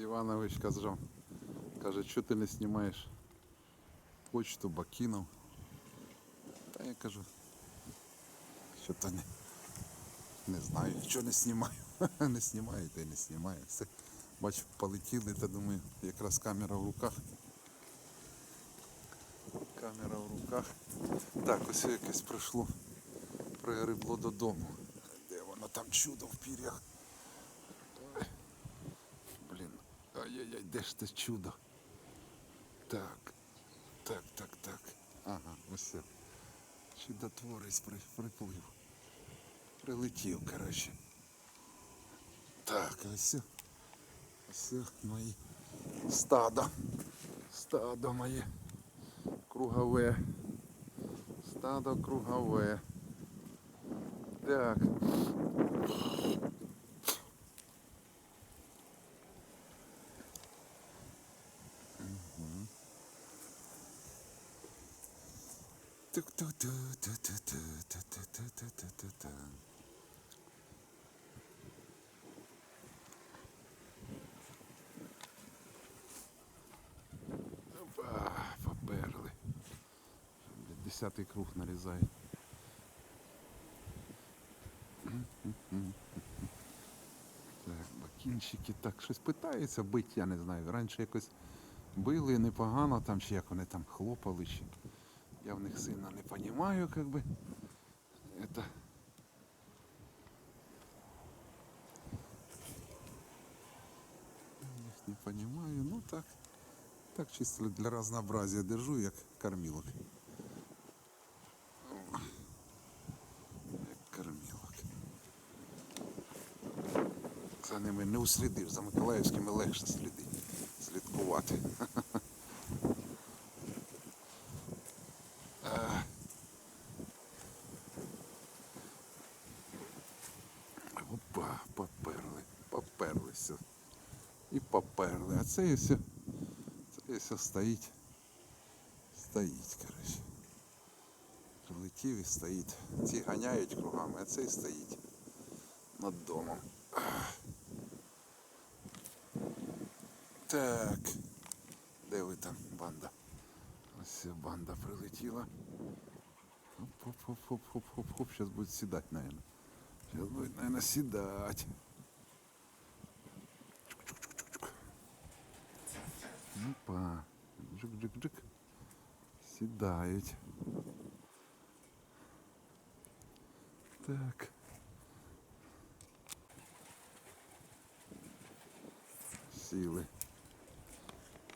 Іванович казав, каже, що ти не знімаєш почту, бакінов. Та я кажу, що то не, не знаю, що не знімаю. не знімаю, та й не знімаю. Все. Бачу, полетіли, та думаю, якраз камера в руках. Камера в руках. Так, ось якесь прийшло, пригрибло додому. Де воно там чудо в пір'ях? Ай-яй-яй, де ж те чудо? Так, так, так, так. Ага, ось. Чудотворець при, приплив. Прилетів, коротше. Так, ось. Ось мої стадо. Стадо моє. Кругове. Стадо кругове. Так. Поперли. Десятий круг нарізає. Так, бакінчики, так, щось питається бить, я не знаю. Раніше якось били непогано, там чи як вони там хлопали ще. Я в них сильно не розумію, как би. Это... Їх не понимаю, ну так. Так чисто для разнообразия держу, як кормілок. Як кормілок. За ними не услідив, за Миколаївськими легше сліди, слідкувати. А. Опа, поперли, поперлися. І поперли. А це і все. Це і все стоїть. Стоїть, коротше. Прилетів і стоїть. Ці ганяють кругами, а цей стоїть над домом. Так. Де ви там, банда? Ось банда прилетіла. Хоп-хоп-хоп-хоп-хоп-хоп. Сейчас будет седать, наверное. Сейчас будет, наверное, седать. Опа. Джик-джик-джик. Сідають. Так. Сіли.